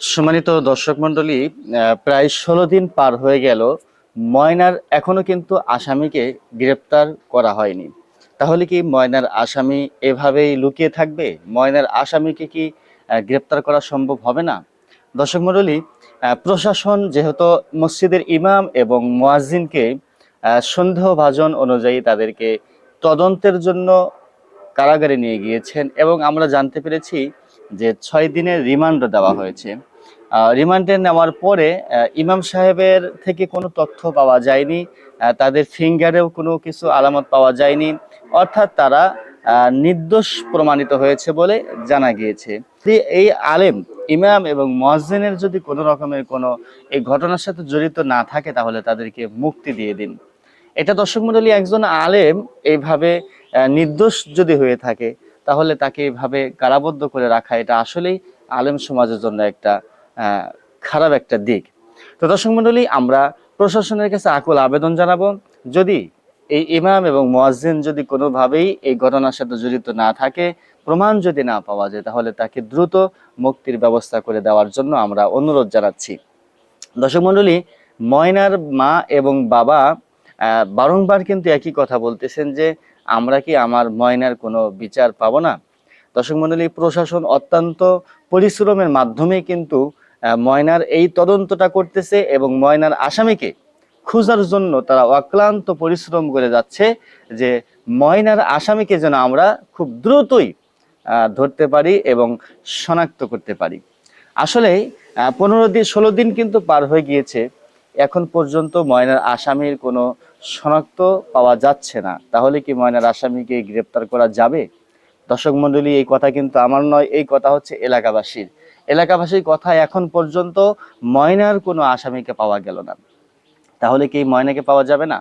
সম্মানিত দর্শক মন্ডলী প্রায় ষোলো দিন পার হয়ে গেল। ময়নার এখনও কিন্তু আসামিকে গ্রেপ্তার করা হয়নি। তাহলে কি ময়নার আসামি এভাবেই লুকিয়ে থাকবে? ময়নার আসামিকে কি গ্রেপ্তার করা সম্ভব হবে না? দর্শক মন্ডলী প্রশাসন যেহেতু মসজিদের ইমাম এবং মোয়াজ্জিনকে আহ, সন্দেহভাজন অনুযায়ী তাদেরকে তদন্তের জন্য কারাগারে নিয়ে গিয়েছেন এবং আমরা জানতে পেরেছি যে ছয় দিনের রিমান্ড দেওয়া হয়েছে। রিমান্ডে নেওয়ার পরে ইমাম সাহেবের থেকে কোনো তথ্য পাওয়া যায়নি তাদের ফিঙ্গারেও কোনো কিছু আলামত পাওয়া যায়নি, অর্থাৎ তারা নির্দোষ প্রমাণিত হয়েছে বলে জানা গিয়েছে। এই আলেম, ইমাম এবং মহাজিনের যদি কোনো রকমের কোনো এই ঘটনার সাথে জড়িত না থাকে, তাহলে তাদেরকে মুক্তি দিয়ে দিন। এটা দর্শক মন্ডলী একজন আলেম এইভাবে নির্দোষ যদি হয়ে থাকে, তাহলে তাকে এইভাবে কারাবদ্ধ করে রাখা, এটা আসলেই আলেম সমাজের জন্য একটা খারাপ একটা দিক। তো দর্শক মন্ডলী আমরা প্রশাসনের কাছে আকুল আবেদন জানাব, যদি এই ইমাম এবং মোয়াজ্জিন যদি কোনোভাবেই এই ঘটনার সাথে জড়িত না থাকে, প্রমাণ যদি না পাওয়া যায়, তাহলে তাকে দ্রুত মুক্তির ব্যবস্থা করে দেওয়ার জন্য আমরা অনুরোধ জানাচ্ছি। দর্শক মন্ডলী ময়নার মা এবং বাবা বারংবার কিন্তু একই কথা বলতেছেন যে, আমরা কি আমার ময়নার কোনো বিচার পাবো না? দর্শক মন্ডলী প্রশাসন অত্যন্ত পরিশ্রমের মাধ্যমে কিন্তু ময়নার এই তদন্তটা করতেছে এবং ময়নার আসামিকে খোঁজার জন্য তারা অক্লান্ত পরিশ্রম করে যাচ্ছে যে ময়নার আসামিকে যেন আমরা খুব দ্রুতই ধরতে পারি এবং শনাক্ত করতে পারি। আসলে পনেরো দিন, ষোলো দিন কিন্তু পার হয়ে গিয়েছে। এখন পর্যন্ত ময়নার আসামির কোনো শনাক্ত পাওয়া যাচ্ছে না। তাহলে কি ময়নার আসামিকে গ্রেপ্তার করা যাবে? দর্শক মন্ডলী, এই কথা কিন্তু আমার নয়, এই কথা হচ্ছে এলাকাবাসীর। এলাকাবাসীর কথা এখন পর্যন্ত ময়নার কোনো আসামিকে পাওয়া গেল না। তাহলে কি ময়নাকে পাওয়া যাবে না?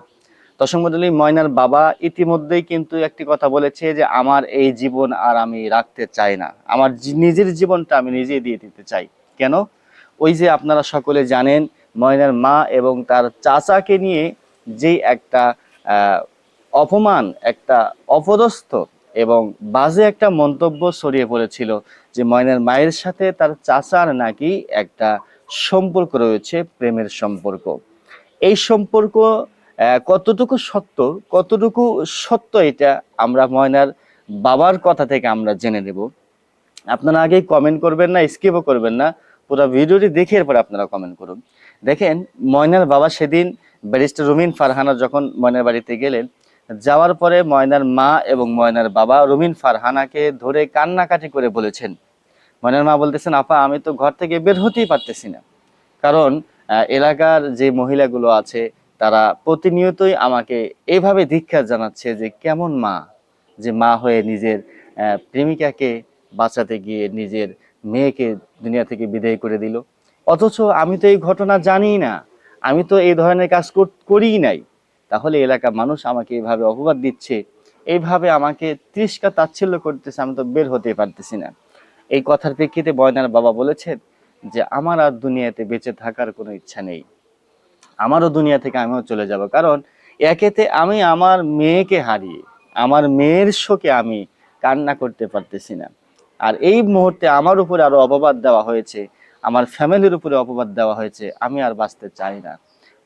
দর্শক মন্ডলী, ময়নার বাবা ইতিমধ্যেই কিন্তু একটি কথা বলেছে যে, আমার এই জীবন আর আমি রাখতে চাই না। আমার নিজের জীবনটা আমি নিজেই দিয়ে দিতে চাই। কেন? ওই যে আপনারা সকলে জানেন, ময়নার মা এবং তার চাচাকে নিয়ে যেই একটা অপমান, একটা অপদস্থ এবং বাজে একটা মন্তব্য ছড়িয়ে পড়েছিল যে ময়নার মায়ের সাথে তার চাচার নাকি একটা সম্পর্ক রয়েছে, প্রেমের সম্পর্ক। এই সম্পর্ক কতটুকু সত্য কতটুকু সত্য এটা আমরা ময়নার বাবার কথা থেকে আমরা জেনে নেব। আপনারা আগে কমেন্ট করবেন না স্কিপও করবেন না, পুরো ভিডিওটি দেখে এরপর আপনারা কমেন্ট করুন। দেখেন, ময়নার বাবা সেদিন ব্যারিস্টার রুমিন ফারহানা যখন ময়নার বাড়িতে গেলেন যাওয়ার পরে ময়নার মা এবং ময়নার বাবা রুমিন ফারহানাকে ধরে কান্নাকাটি করে বলেছেন। ময়নার মা বলতেছেন, আপা, আমি তো ঘর থেকে বের হতেই পারতেছি না। কারণ এলাকার যে মহিলাগুলো আছে, তারা প্রতিনিয়তই আমাকে এভাবে ধিক্ষা জানাচ্ছে যে কেমন মা, যে মা হয়ে নিজের প্রেমিকাকে বাঁচাতে গিয়ে নিজের মেয়েকে দুনিয়া থেকে বিদায় করে দিল। অথচ আমি তো এই ঘটনা জানি না। আমি তো এই ধরনের কাজ কর- নাই। তাহলে এলাকার মানুষ আমাকে এইভাবে অপবাদ দিচ্ছে এইভাবে আমাকে তিরস্কার, তাচ্ছিল্য করতেছে, আমি তো বের হতে পারতেছি না। এই কথার প্রেক্ষিতে বয়নার বাবা বলেছেন যে, আমার আর দুনিয়াতে বেঁচে থাকার কোনো ইচ্ছা নেই। আমারও দুনিয়া থেকে আমিও চলে যাব। কারণ একেতে আমি আমার মেয়েকে হারিয়ে, আমার মেয়ের শোকে আমি কান্না করতে পারতেছি না। আর এই মুহূর্তে আমার উপরে আরও অপবাদ দেওয়া হয়েছে, আমার ফ্যামিলির উপরে অপবাদ দেওয়া হয়েছে, আমি আর বাঁচতে চাই না।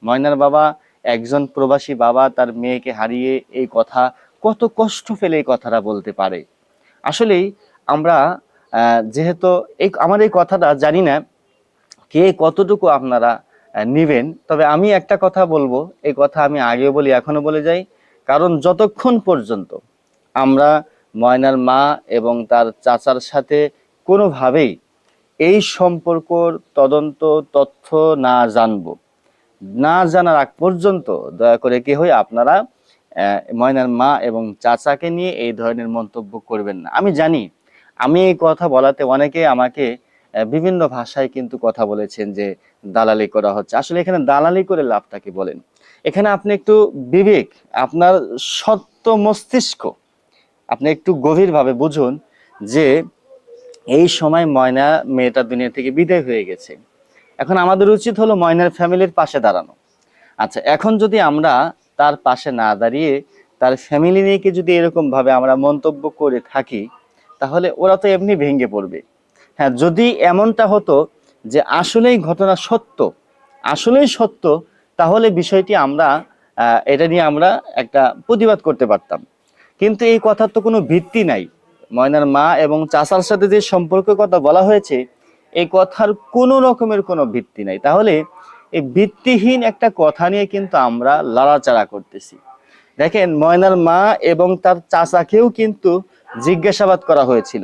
ময়নার বাবা একজন প্রবাসী বাবা তার মেয়েকে হারিয়ে এই কথা, কত কষ্ট ফেলে এই কথাটা বলতে পারে। আসলেই আমরা যেহেতু এই, আমার এই কথাটা জানি না কে কতটুকু আপনারা নিবেন, তবে আমি একটা কথা বলব, এই কথা আমি আগেও বলি এখনও বলে যাই। কারণ যতক্ষণ পর্যন্ত আমরা ময়নার মা এবং তার চাচার সাথে কোনোভাবেই এই সম্পর্কর তদন্ত, তথ্য না জানব না জানার আগ পর্যন্ত দয়া করে কি হয় আপনারা ময়নার মা এবং চাচাকে নিয়ে এই ধরনের মন্তব্য করবেন না। আমি জানি, আমি এই কথা বলাতে অনেকে আমাকে বিভিন্ন ভাষায় কিন্তু কথা বলেছেন যে দালালি করা হচ্ছে। আসলে এখানে দালালি করে লাভটা কি বলেন? এখানে আপনি একটু বিবেক, আপনার সত্য মস্তিষ্ক, আপনি একটু গভীরভাবে বুঝুন যে এই সময় ময়না মেয়েটা দুনিয়া থেকে বিদায় হয়ে গেছে। এখন আমাদের উচিত হলো ময়নার ফ্যামিলির পাশে দাঁড়ানো। আচ্ছা এখন যদি আমরা তার পাশে না দাঁড়িয়ে তার ফ্যামিলি নিয়ে যদি এরকম ভাবে আমরা মন্তব্য করে থাকি, তাহলে ওরা তো এমনি ভেঙে পড়বে। হ্যাঁ যদি এমনটা হতো যে আসলেই ঘটনা সত্য, আসলেই সত্য, তাহলে বিষয়টি আমরা এটা নিয়ে আমরা একটা প্রতিবাদ করতে পারতাম। কিন্তু এই কথার তো কোনো ভিত্তি নাই। ময়নার মা এবং চাচার সাথে যে সম্পর্কের কথা বলা হয়েছে এই কথার কোনো রকমের কোনো ভিত্তি নাই। তাহলে এই ভিত্তিহীন একটা কথা নিয়ে কিন্তু আমরা লড়াচাড়া করতেছি। দেখেন, ময়নার মা এবং তার চাচাকেও কিন্তু জিজ্ঞাসাবাদ করা হয়েছিল।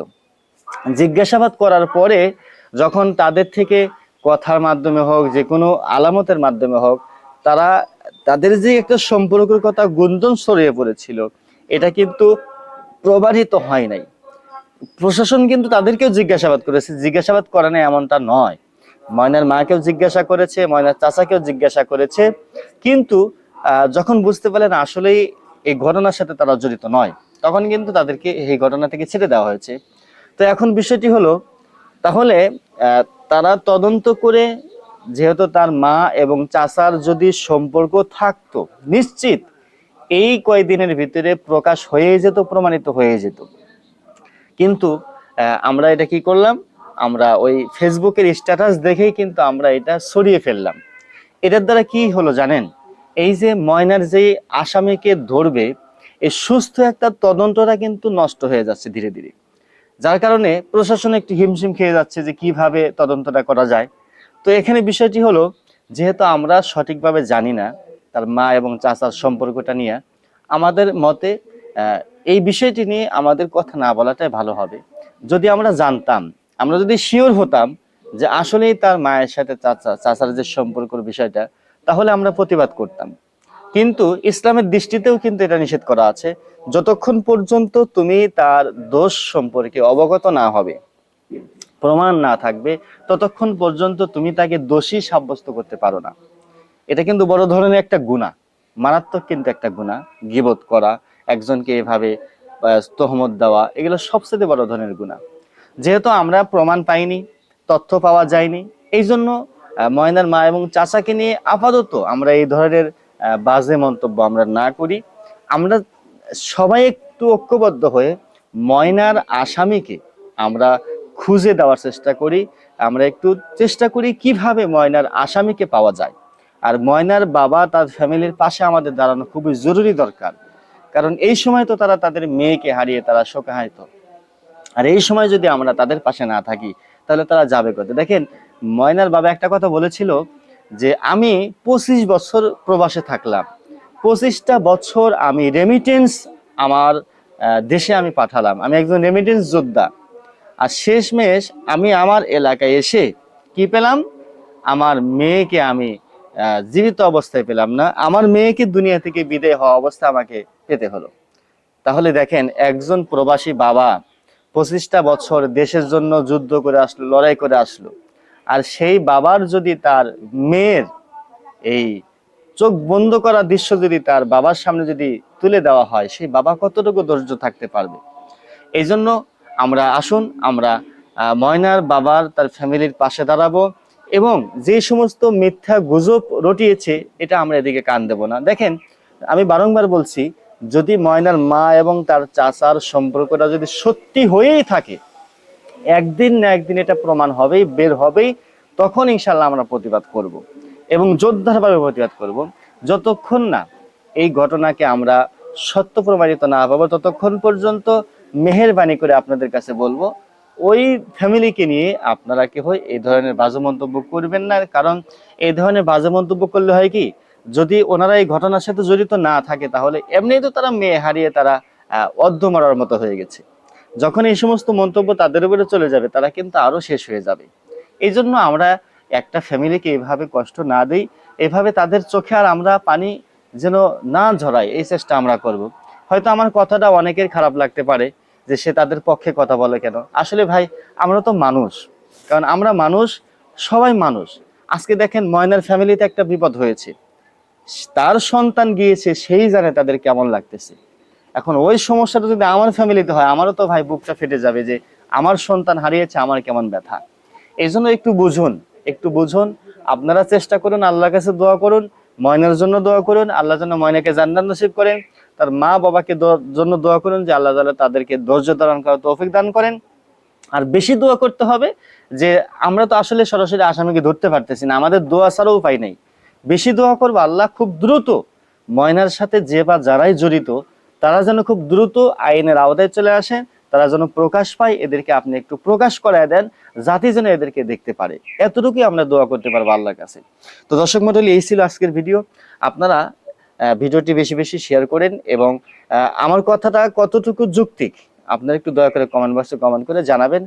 জিজ্ঞাসাবাদ করার পরে যখন তাদের থেকে কথার মাধ্যমে হোক, যে কোনো আলামতের মাধ্যমে হোক, তারা তাদের যে একটা সম্পর্কের কথা গুঞ্জন ছড়িয়ে পড়েছিল, এটা কিন্তু প্রবাহিত হয় নাই। প্রশাসন কিন্তু তাদেরকেও জিজ্ঞাসাবাদ করেছে। জিজ্ঞাসাবাদ করে না এমনটা নয়। ময়নার মাকেও জিজ্ঞাসা করেছে, ময়নার চাচাকেও জিজ্ঞাসা করেছে। কিন্তু যখন বুঝতে পারলেন আসলেই এই ঘটনার সাথে তারা জড়িত নয়, তখন কিন্তু তাদেরকে এই ঘটনা থেকে ছেড়ে দেওয়া হয়েছে। তো এখন বিষয়টি হলো, তাহলে তারা তদন্ত করে যেহেতু তার মা এবং চাচার যদি সম্পর্ক থাকতো, নিশ্চিত এই কয়েকদিনের ভিতরে প্রকাশ হয়ে যেত, প্রমাণিত হয়ে যেত। কিন্তু আমরা এটা কি করলাম? আমরা ওই ফেসবুকের স্ট্যাটাস দেখেই কিন্তু আমরা এটা সরিয়ে ফেললাম। এটার দ্বারা কি হলো জানেন? এই যে ময়নার যে আসামিকে ধরবে, এই সুস্থ একটা তদন্তটা কিন্তু নষ্ট হয়ে যাচ্ছে ধীরে ধীরে। যার কারণে প্রশাসন একটু হিমশিম খেয়ে যাচ্ছে যে কীভাবে তদন্তটা করা যায়। তো এখানে বিষয়টি হলো, যেহেতু আমরা সঠিকভাবে জানি না তার মা এবং চাচার সম্পর্কটা নিয়ে, আমাদের মতে এই বিষয়টি নিয়ে আমাদের কথা না বলাটাই ভালো হবে। যদি আমরা জানতাম, আমরা যদি শিওর হতাম যে আসলেই তার মায়ের সাথে চাচা, চাচার যে সম্পর্কের বিষয়টা, তাহলে আমরা প্রতিবাদ করতাম। কিন্তু ইসলামের দৃষ্টিতেও কিন্তু এটা নিষেধ করা আছে, যতক্ষণ পর্যন্ত তুমি তার দোষ সম্পর্কে অবগত না হবে, প্রমাণ না থাকবে, ততক্ষণ পর্যন্ত তুমি তাকে দোষী সাব্যস্ত করতে পারো না। এটা কিন্তু বড় ধরনের একটা গুণা মারাত্মক কিন্তু একটা গুণা গিবত করা একজনকে এভাবে তহমত দেওয়া, এগুলো সবচেয়ে বড় ধরনের গুণা যেহেতু আমরা প্রমাণ পাইনি, তথ্য পাওয়া যায়নি এই জন্য ময়নার মা এবং চাচাকে নিয়ে আপাতত আমরা এই ধরনের বাজে মন্তব্য আমরা না করি। আমরা সবাই একটু ঐক্যবদ্ধ হয়ে ময়নার আসামিকে আমরা খুঁজে দেওয়ার চেষ্টা করি। আমরা একটু চেষ্টা করি কীভাবে ময়নার আসামিকে পাওয়া যায়। আর ময়নার বাবা তার ফ্যামিলির পাশে আমাদের দাঁড়ানো খুবই জরুরি দরকার। কারণ এই সময় তো তারা তাদের মেয়েকে হারিয়ে তারা শোকাহায়িত আর এই সময় যদি আমরা তাদের পাশে না থাকি, তাহলে তারা যাবে কোথায়? দেখেন, ময়নার বাবা একটা কথা বলেছিল যে, আমি পঁচিশ বছর প্রবাসে থাকলাম। পঁচিশটা বছর আমি রেমিটেন্স আমার দেশে আমি পাঠালাম। আমি একজন রেমিটেন্স যোদ্ধা। আর শেষমেশ আমি আমার এলাকায় এসে কি পেলাম? আমার মেয়েকে আমি জীবিত অবস্থায় পেলাম না। আমার মেয়েকে দুনিয়া থেকে বিদায় হওয়া অবস্থা আমাকে পেতে হলো। তাহলে দেখেন, একজন প্রবাসী বাবা পঁচিশটা বছর দেশের জন্য যুদ্ধ করে আসলো, লড়াই করে আসলো। আর সেই বাবার যদি তার মেয়ের এই চোখ বন্ধ করা দৃশ্য যদি তার বাবার সামনে যদি তুলে দেওয়া হয়, সেই বাবা কতটুকু ধৈর্য থাকতে পারবে? এই জন্য আমরা আসুন, আমরা ময়নার বাবার, তার ফ্যামিলির পাশে দাঁড়াবো। এবং যে সমস্ত মিথ্যা গুজব রটিয়েছে, এটা আমরা এদিকে কান দেব না। দেখেন, আমি বারংবার বলছি, যদি ময়নার মা এবং তার চাচার সম্পর্কটা যদি সত্যি হয়েই থাকে, একদিন না একদিন এটা প্রমাণ হবেই, বের হবেই, তখন ইনশাল্লাহ আমরা প্রতিবাদ করব এবং জোরদারভাবে প্রতিবাদ করব। যতক্ষণ না এই ঘটনাকে আমরা সত্য প্রমাণিত না পাবো ততক্ষণ পর্যন্ত মেহেরবানি করে আপনাদের কাছে বলব ওই ফ্যামিলিকে নিয়ে আপনারা কি হয় এই ধরনের বাজে মন্তব্য করবেন না। কারণ এই ধরনের বাজে মন্তব্য করলে হয় কি, যদি ওনারা এই ঘটনার সাথে জড়িত না থাকে, তাহলে এমনিই তো তারা মেয়ে হারিয়ে তারা অর্ধ মারার মতো হয়ে গেছে। যখন এই সমস্ত মন্তব্য তাদের উপরে চলে যাবে, তারা কিন্তু আরও শেষ হয়ে যাবে। এই জন্য আমরা একটা ফ্যামিলিকে এভাবে কষ্ট না দিই, এভাবে তাদের চোখে আর আমরা পানি যেন না ঝরাই, এই চেষ্টা আমরা করব। হয়তো আমার কথাটা অনেকের খারাপ লাগতে পারে যে সে তাদের পক্ষে কথা বলে কেন? আসলে ভাই, আমরা তো মানুষ। কারণ আমরা মানুষ, সবাই মানুষ। আজকে দেখেন ময়নার ফ্যামিলিতে একটা বিপদ হয়েছে। তার সন্তান গিয়েছে, সেই জানে তাদের কেমন লাগতেছে। এখন ওই সমস্যাটা যদি আমার ফ্যামিলিতে হয়, আমারও তো ভাই বুকটা ফেটে যাবে যে আমার সন্তান হারিয়েছে, আমার কেমন ব্যথা। এই জন্য একটু বুঝুন একটু বুঝুন। আপনারা চেষ্টা করুন, আল্লাহর কাছে দোয়া করুন, ময়নার জন্য দোয়া করুন, আল্লাহ যেন ময়নাকে জান্নাত নসিব করেন। তার মা বাবাকে জন্য দোয়া করুন যে আল্লাহ তালা তাদেরকে ধৈর্য ধারণ করার তৌফিক দান করেন। আর বেশি দোয়া করতে হবে যে আমরা তো আসলে সরাসরি আসামিকে ধরতে পারতেছি না, আমাদের দোয়া ছাড়াও উপায় নেই। বেশি দোয়া করব আল্লাহ খুব দ্রুত ময়নার সাথে যে বা যারাই জড়িত, তারা যেন খুব দ্রুত আইনের আওতায় চলে আসে, তারা যেন প্রকাশ পায়, এদেরকে আপনি একটু প্রকাশ করায় দেন, জাতি যেন এদেরকে দেখতে পারে। এতটুকুই আমরা দোয়া করতে পারব আল্লাহর কাছে। তো দর্শক মন্ডলী এই ছিল আজকের ভিডিও। আপনারা ভিডিওটি বেশি বেশি শেয়ার করেন এবং আমার কথাটা কতটুকু যুক্তি, আপনারা একটু দয়া করে কমেন্ট বক্সে কমেন্ট করে জানাবেন।